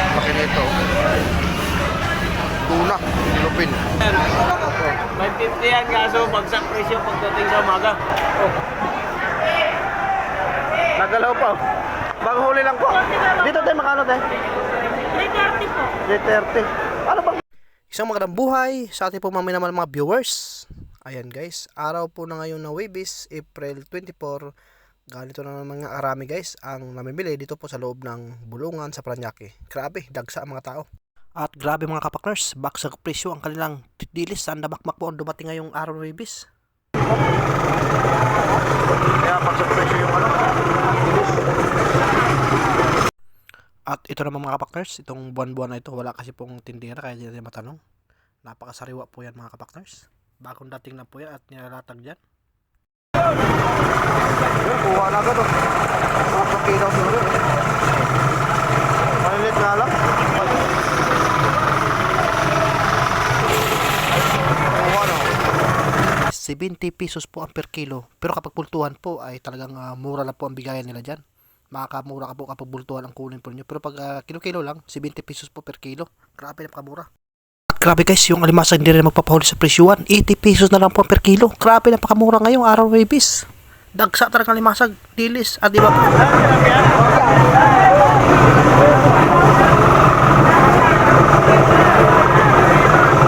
Laki nito. Tuna, lupin. 550 yan kaso bagsak presyo pagdating sa umaga. Nagalaw pa. Bago huli lang po. Dito tayo makano tayo? 330 po. 330. Ano bang? Isang magandang buhay sa ating po maminamal mga viewers. Ayan guys, araw po na ngayon na Webis, April 24. Ganito na naman mga arami guys ang namimili dito po sa loob ng bulungan sa Paranaque. Grabe, dagsa ang mga tao. At grabe mga kapakners, baksag presyo ang kanilang dilis. Saan bakmak po ang dumating ngayong araw ng Webis. Kaya presyo yung ano. At ito naman mga kapakners, itong buwan-buwan na ito, wala kasi pong tindera kaya hindi natin matanong. Napakasariwa po yan mga kapakners. Bagong dating na po yan at nilalatag dyan. Kuha na agad. Sa kilo siguro. Malilit nga lang. Kuha na. 70 pesos po ang per kilo. Pero kapag pultuhan po ay talagang ah, mura lang po ang bigayan nila dyan. Makakamura ka po kapag bultuhan ang kunin po nyo. Pero pag ah, kilo-kilo lang, 70 pesos po per kilo. Grabe napakamura. At grabe guys, yung alimasag hindi rin magpapahuli sa presyuan. 80 pesos na lang po per kilo. Grabe napakamura ngayong araw Webis. Dagsa talagang alimasag, dilis. At di ba po?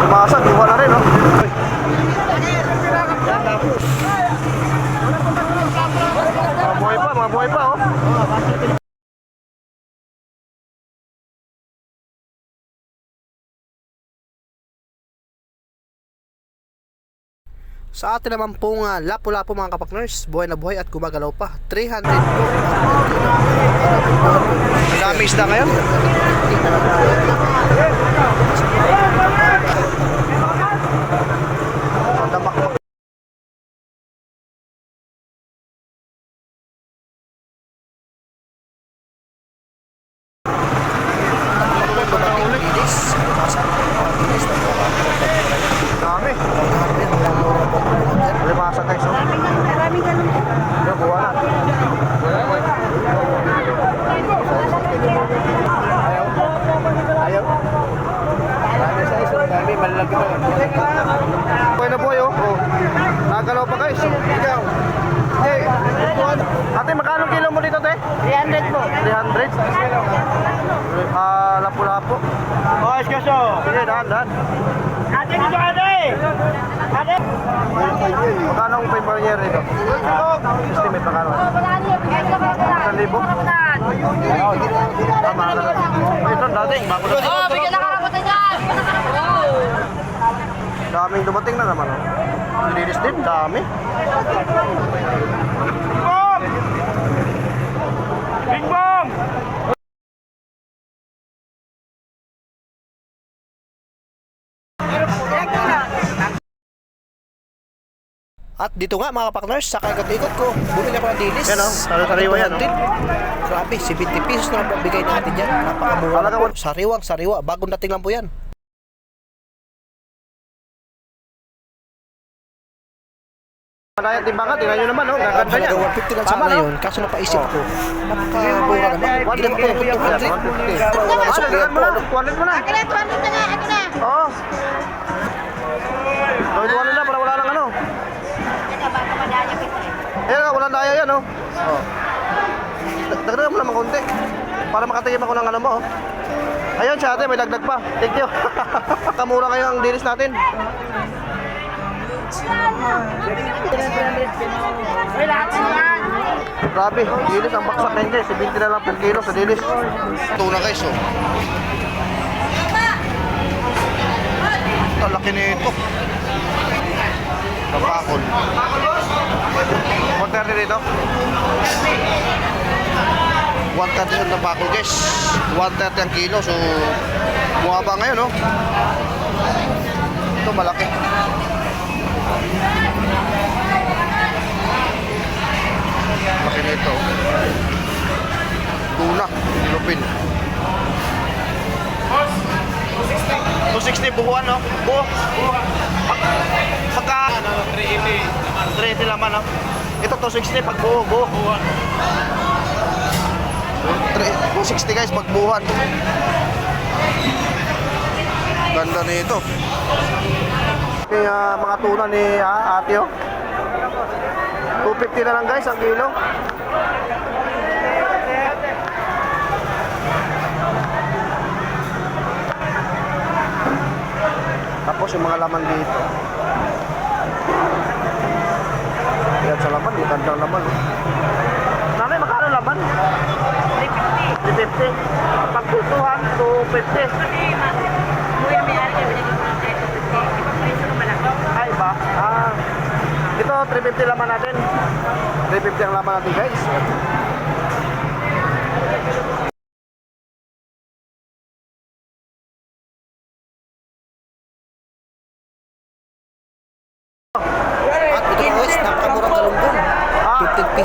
Alimasag, iwa na rin, no? Mga buhay pa, mga buhay pa, oh. Sa atin naman pong uh, lapo-lapo mga kapakners, buhay na buhay at gumagalaw pa. 300 po. Dami isda ngayon. Ang damakmak. Dami. Limasa guys. oh. Maraming ganun po. Yung buwan na. Ayaw. Dami sa iso. Dami. Malalaki pa. Buhay na buhay oh. oh. Nagalaw pa guys. Ikaw. Hey. Ate, magkano kilo mo dito, te? 300 po. 300? Ah, lapu-lapu. Boys kaso. Sige, dahan, dahan. Ate dito ate. Ate. Magkano ang pay dito? Estimate magkano? 1,000? Tama na lang. Ito, dating. Bago na. Oh, bigyan na karabutan yan. Daming dumating na naman. Oh. Linis din, dami. Bing bong. At dito nga mga partners, sa ikot-ikot ko, bumili ako ng dilis. Yan, oh. Sari-sariwa yan, oh. 200. Grabe, 70 pesos na ang bigay natin dyan. Napakamura Talaga, po. Sariwang, sariwa. Bagong dating lang po yan. Panayat timbangan, tingnan nyo naman, oh, gaganda niya. Halaga 150 lang sana no? yun. Kaso napaisip ko, napakamura naman. Hindi naman ko ng 200. Wala na Ano, sa dagdagan mo na, 200 mo na. Akin na, 200 na nga, akin na. Oo. Gawin 200 na para wala nang ano. Eh. Ayan, oh, walang daya yan, oh. Dag- Dagdagan mo naman konti. Para makatigim ako ng ano mo, oh. Ayun, siya ate, may dagdag pa. Thank you. Kamura kayo ang dilis natin. Grabe, dilis ang baksak na hindi. 70 na lang per kilo sa dilis. Tuna guys, oh. Ito, laki nito. Kapakol. 130 dito. 130 ang napakol guys. 130 ang kilo. So, bumaba ngayon, oh. Ito, malaki. Lupin. 260 buhuan, no? Buho. Pagka... 380. 380 laman, no? Ito 260 pag buho, buho. Tre- 260 guys, magbuhan. Ganda nito. Yung ah, mga tuna ni ah, ate oh. 250 na lang guys ang kilo. Tapos yung mga laman dito. Yan sa laman, yung gandang laman. Nanay, magkano laman? 350. 350. Pagputuhan, 250. Kuya, may ari kami naging 350. Ibang ako. Ay ba? Ah. Ito, 350 laman natin. 350 ang laman natin guys.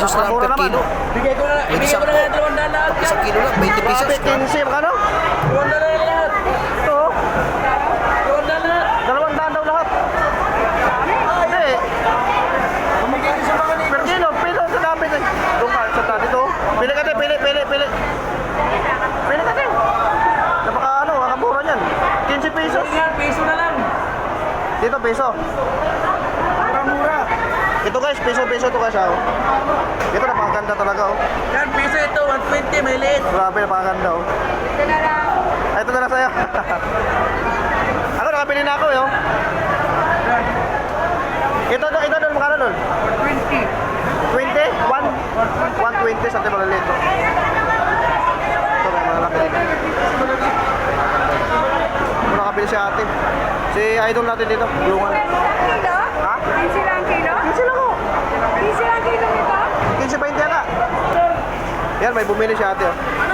Pesos na lang mura per kilo. Bigay ko na, Pwede ibigay sa ko na lang dalawang lahat. Isang kilo lang, 20 pesos. Grabe, 15 magkano? Dalawang na lahat. Ito. Dalawang lahat. dalawang daan daw lahat. Hindi. Per kilo, pilo sa dami. Doon ka, sa dati to. Pili ka din, pili, pili, pili. Pili ka din. Napaka ano, makamura niyan. 15 pesos. Peso na lang. Dito, peso. Ito guys, peso-peso to guys, ah. oh. Ito, napakaganda talaga, oh. Yan, peso ito, 120, may liit. Grabe, napakaganda, oh. Ito na lang. Ay, ito na lang sa'yo. ako, nakabili na ako, eh, oh. Ito, ito, ito, doon, magkano doon? 120. 20? 1? 120 sa ating maliliit, oh. Ito, may malalaki dito. Ito, nakabili si ate. Si idol natin dito, bulungan. Kilo? Ha? 15 lang kilo? 15 lang, oh. 15 lang kilo nito? 15 20 yata. Yan, may bumili si ate, oh.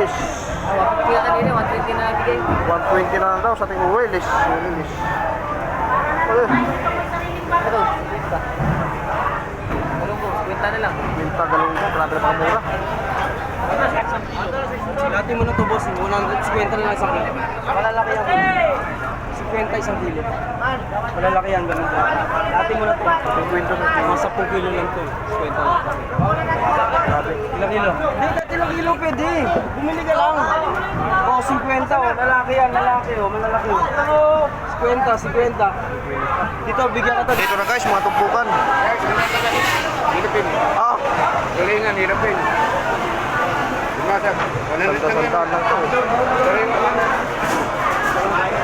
English. Ah, 150 na kanina, 120 na bigay. 120 na lang daw sa ating Wales. Wales. Wala. Ito, kwinta. Galunggo, kwinta na lang. Kwinta, galunggo, grabe na pakamura. Silati mo na to boss, 150 na lang isang kilo. Malalaki yan. 50 isang kilo. Malalaki yan, ganun. Silati mo na to. 50 na. Mga 10 kilo lang to. 50 lang. Grabe. Ilang kilo? Hindi, kahit ilang kilo pwede. Bumili ka lang. O, oh, 50. O, lalaki yan, lalaki. O, malalaki. Oo, 50, 50. Dito, bigyan ka to. Dito na guys, mga tumpukan. Hirapin. Ah, Galingan, hirapin. Lumasag. sandaan lang to.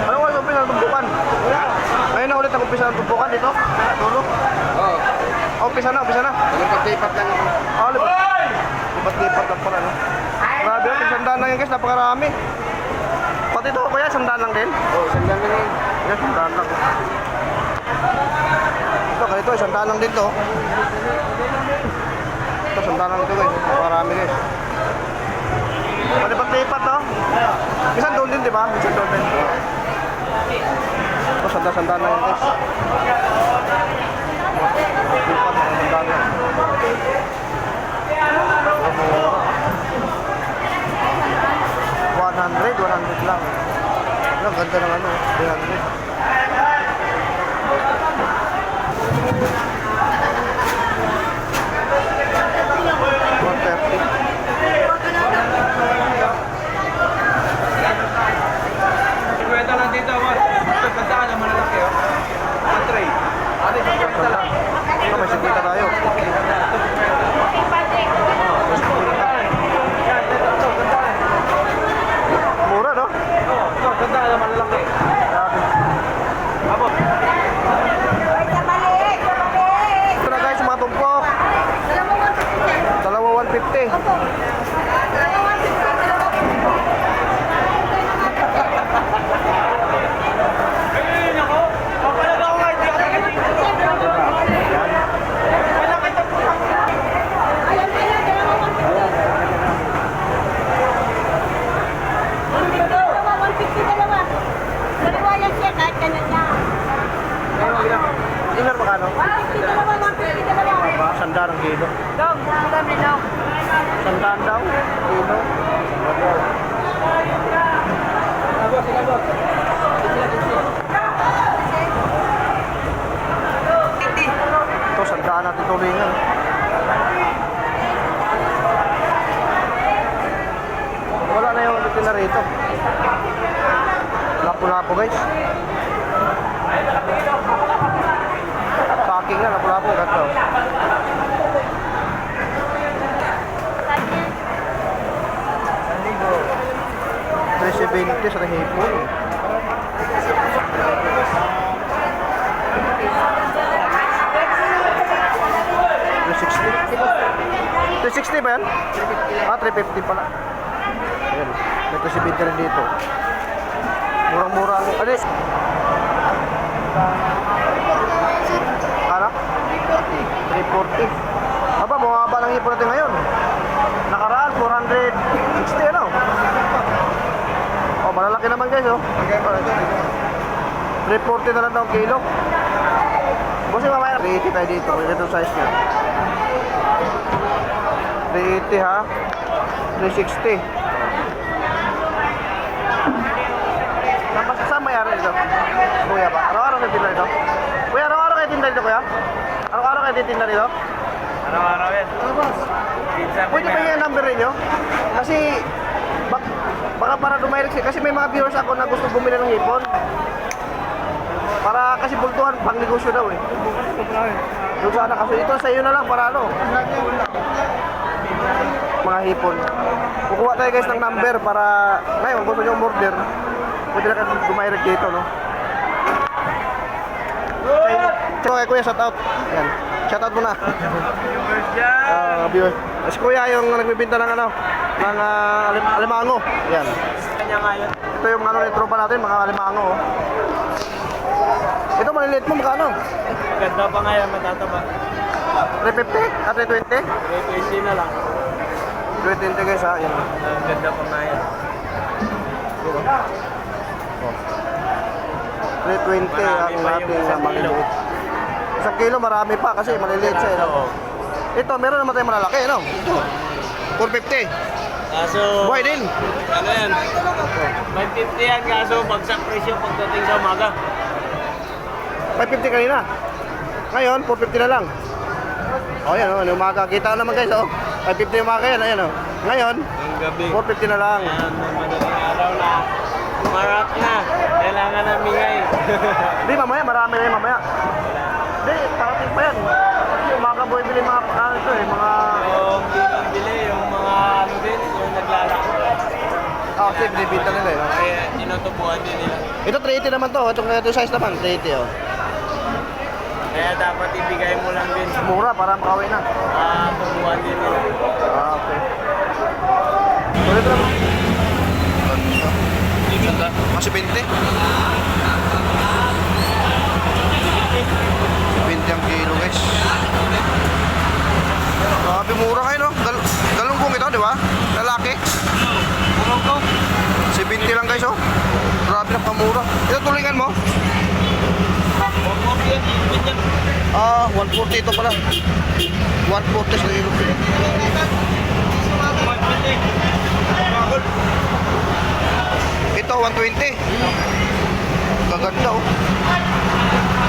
Ano oras umpisa ng tumpukan? Ngayon na ulit ang umpisa ng tumpukan dito? Tulo? Oo. Oh, umpisa na, umpisa na. Nagpatipat lang. Ah, lipat. Lipat-lipat lang pala, no? Grabe, oh, sandaan lang yan guys, napakarami. Pati ito, kuya, sandaan lang din. Oo, sandang na yun. Yes, sandaan lang. Ito, ganito, sandaan lang din to. Ito, sandaan lang ito guys. Napakarami guys. Palipat-lipat, no? Isang doon din, di ba? Isang doon din. Ganda, sandaan na yun guys. Na. Mura. 100, 100 lang. Ang ganda ng ano, 300. One thirty. Kwenta lang dito, boss. Ito, ganda ka naman lalaki, oh. Ang tray. Ano, sa kwenta lang. Ito, may sikita tayo. Yan, ito, ito, ganda ka. Mura, no? Oh, ito, ganda ka naman lalaki. Grabe. Abo. Ito na guys, mga tumpok. Dalawa 150. Ayun ako. Papalag ako nga, hindi ako nakatingin. Malaki to. Ilan magkano? Sandaan ang kilo. Sandaan daw. Kilo. Abo, sila, boss. Ito, sandaan natin tulingan. Wala na rito. Lapu-lapu guys. Packing na, lapu-lapu. Gato. Presyo 20 sa hipon. Three sixty ba yan? Ah, 350 pala. May 270 rin dito. Murang-mura ang... Ano? Ano? 340. Aba, bumaba ng hipon natin ngayon. Nakaraan, 460 ano? Oh, malalaki naman guys, oh. 340 na lang daw kilo. Bossing mamaya, 380 tayo dito. Ito size niya. 380 ha. 360. Dito? Kuya ba? Araw-araw kayo tinda dito? Kuya, araw-araw kayo tinda dito, kuya? Araw-araw kayo tinda dito? Araw-araw yan. Pwede ba yung number ninyo? Kasi, bak baka para dumirect siya. Kasi may mga viewers ako na gusto bumili ng hipon. Para kasi bultuhan, pang negosyo daw eh. Doon sana kasi ito sa iyo na lang para ano. Mga hipon. Kukuha tayo guys ng number para ngayon gusto nyo order, pwede na kayo dumirect dito no. So, kay Kuya, shout out. Yan. Shout out muna. Viewers dyan. Ah, viewers. Si Kuya yung nagbibenta ng ano, ng ah, alim- alimango. Yan. Kanya nga yun. Ito yung ano tropa natin, mga alimango. Oh. Ito maliliit mo, magkano? Ganda pa nga yan, matataba. 350? Ah, 320? 320 na lang. 320 guys ha, yan. Ang ganda pa nga yan. 320 ang pa yung ating isang ah, kilo. maliliit. Isang kilo, marami pa kasi maliliit siya. eh, no? Oo. Ito, meron naman tayong malalaki, no? 450. Kaso, Buhay din. ano yan? 550 yan, kaso bagsak presyo pagdating sa umaga. 550 kanina. Ngayon, 450 na lang. O yan, oh, yung umaga. Kita ko naman guys, oh. 550 yung umaga yan, ayan, oh. Ngayon, Ang gabi. 450 na lang. Ayan, madaling araw na. Marat na. Kailangan ng mingay. Hindi, mamaya, marami na yun mamaya. Hindi, parating pa yan. Kasi umaga boy bili mga, ano ito eh, mga... yung binibili, yung mga ano din, yung naglalako. Ah, kasi binibinta nila eh. no? Kaya tinutubuan din nila. Ito 380 naman to, itong ito size naman, 380 oh. Kaya dapat ibigay mo lang din. Mura para makawin na. Ah, tubuan din nila. Ah, okay. Tuloy ito naman. Kasi 20. 20 ang kilo guys. Grabe mura kayo no? Gal galunggong ito, di ba? Lalaki. Puro ko. 70 lang guys oh. Grabe na pamura. Ito tulingan mo. Ah, 140 ito pala. 140 sa kilo. Ito, 120. Gaganda oh.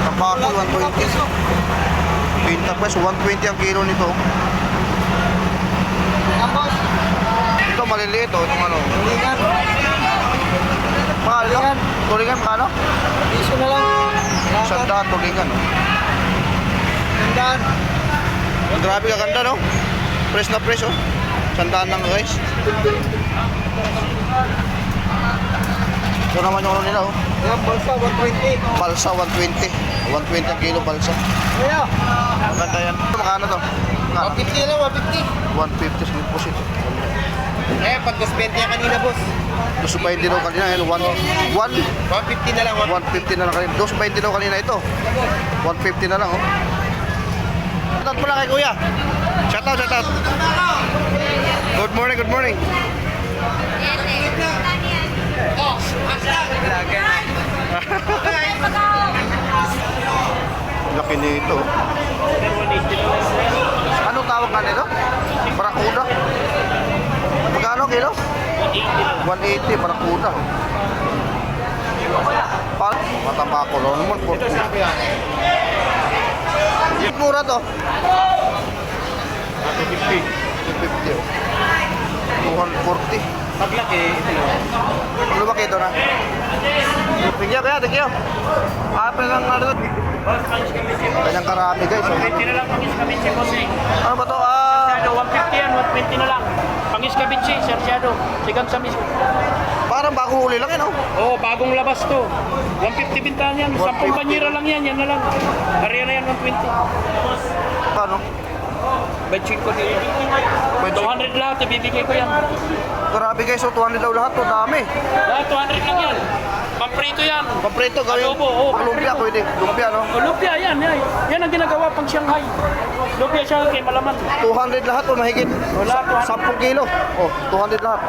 Tapakol, 120. Pinta press, 120 ang kilo nito. Ito maliliit oh, itong ano. Mahal no? Tulingan, magkano? Piso na lang. Sandaan, tulingan oh. Tandaan. Ang grabe kaganda no? Press na press oh. Sandaan lang guys. Ito naman yung ano nila oh. Yan, balsa, 120. Balsa 120. 120 ang kilo balsa. Kaya, Maganda yan. Ito magkano to? Magkano? 150 lang, 150. 150 split pusit. Eh, pag 220 yan kanina, boss. Dos ba hindi daw kanina? Yan, 1, 1, 150 na lang, 150 na lang kanina. Dos ba hindi daw kanina ito? 150 na lang oh. Shoutout pala kay kuya. Shoutout, shoutout. Good morning, good morning. Laki nito. Anong tawag nga nito? Barakuda. Magkano kilo? 180 barakuda. Pa mataba ko ron mo. Mura to. 250. 250. 240. Paglaki, ito Ano ba kito na? Thank you, kaya, thank you. Ah, lang ano. Kanyang karami guys. oh. 20 na lang pangis kabitsi boss eh. Ano ba to? Ah, Sersyado, 150 yan, 120 na lang. Pangis kabitsi, sersyado. Sigang sa mismo. parang bagong huli lang yan, oh. Oo, bagong labas to. 150 bintahan yan. 10 150. banyera lang yan, yan na lang. Na yan, 120. Paano? Benching ko dito. 200 lahat, ibibigay ko yan. Grabe guys, oh, 200 daw lahat, to dami. Lahat, 200 lang yan. Pamprito yan. Paprito gawin. Adobo, oh, lumpia, pwede. Lumpia, no? O, lumpia, yan, yan. Yan ang ginagawa pang Shanghai. Lumpia siya kay Malaman. 200 lahat, oh, mahigit. Wala, 200. 10 kilo. Oh, 200 lahat.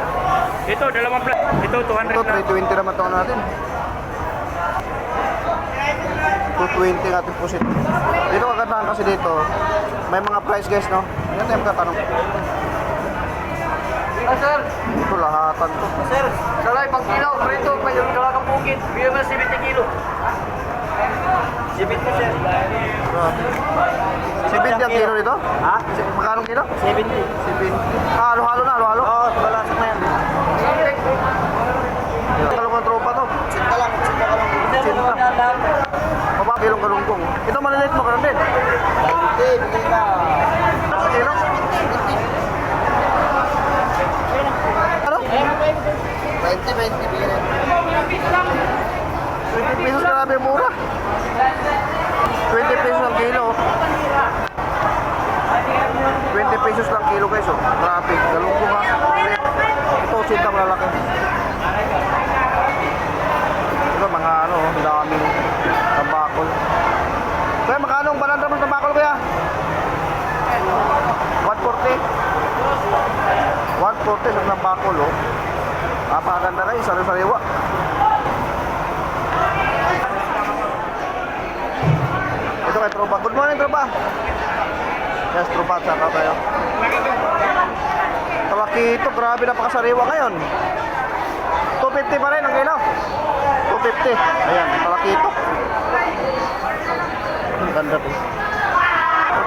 Ito, dalawang plat. Ito, 200 Ito, lang. 320 naman ito natin. 220 natin pusit. Dito kagandahan kasi dito, may mga price guys, no? Yan tayo magtatanong. Ah, sir. Ito lahatan to. Sir, salay, pang kilo. Prito, may yung dalagang bukid. Bigyan mo na 70 kilo. 70, sir. Grabe. 70 ang kilo nito? Ha? Magkano kilo? 70. 70. Ah, halo-halo na, halo-halo. Oo, oh, balasok na yan. Kalong ang tropa to. Sinta lang, sinta ka lang. Sir, Sinta. ano na lang? Mababa kilong galunggong. Ito maliliit mo, karon din. Okay, bigay na. Ano sa kilo? Ano? 20, 20, bigay na. 20 pesos grabe mura. 20 pesos ang kilo. 20 pesos lang kilo guys oh. Grabe, galunggong ha. Ito sinta malalaki. Ito mga ano, ang daming tabakol. Kaya magkano ang balanda mo sa tabakol kaya? 140. 140 sa tabakol oh. Napakaganda na yun, sari-sariwa. Ito kay Tropa. Good morning, Tropa. Yes, Tropa. Saka tayo. Talaki ito. Grabe napakasariwa ngayon. 250 pa rin ang kilo. 250. Ayan, talaki ito. Ang ganda to.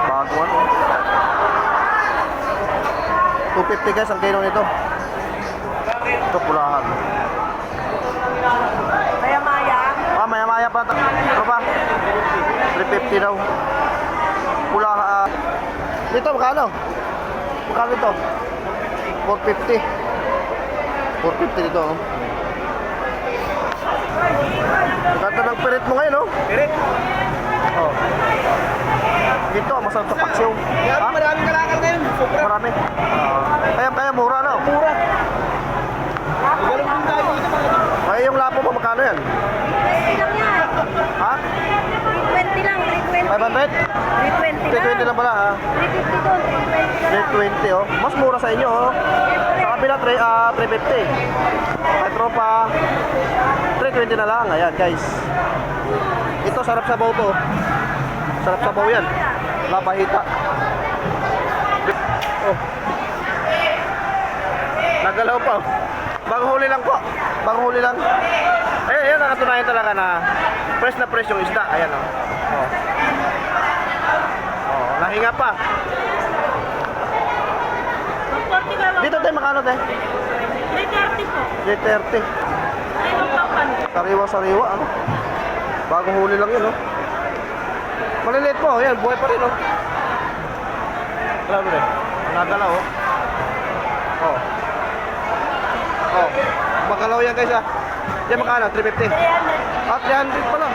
Bago ano. 250 guys ang kilo nito. Ito pulahan. Kaya Maya. Ah, maya-maya pa. Ano pa? 350 daw. Pula ah. Dito, magkano? Magkano ito? 450. 450 dito, oh. Ganda ng pirit mo ngayon, oh. Pirit. Oh. Dito, masarap sa paksiw. Ha? Maraming kalakal ngayon. Marami. Kaya, kaya mura, no? Mura. Ganun din tayo dito mga Ay, yung lapo mo, magkano yan? 20 lang yan. Ha? 320 lang, 320. 500? 320 lang. 320 lang pala, ha? 350 doon, 320 lang. 320, oh. Mas mura sa inyo, oh. Saka tilapia, tre, ah, 350. Kay tropa, 320 na lang. Ayan, guys. Ito, sarap sa to. Sarap sa yan. Lapahita. Oh. Nagalaw pa. oh. Bago huli lang po. Bago huli lang. Ayan, ayan, nakatunayan talaga na fresh na fresh yung isda. Ayan, oh. Oh. Oh, nahinga pa. Dito tayo makano tayo? 330 po. 330. Ay, magpapan. Sariwa-sariwa, ano? Bagong huli lang yun, oh. Maliliit po, yan, buhay pa rin, oh. Grabe rin. Nagalaw, oh. Oh. Oh. Magalaw yan, guys, ah. Yan, makano? 350? 300. Ah, 300 pala.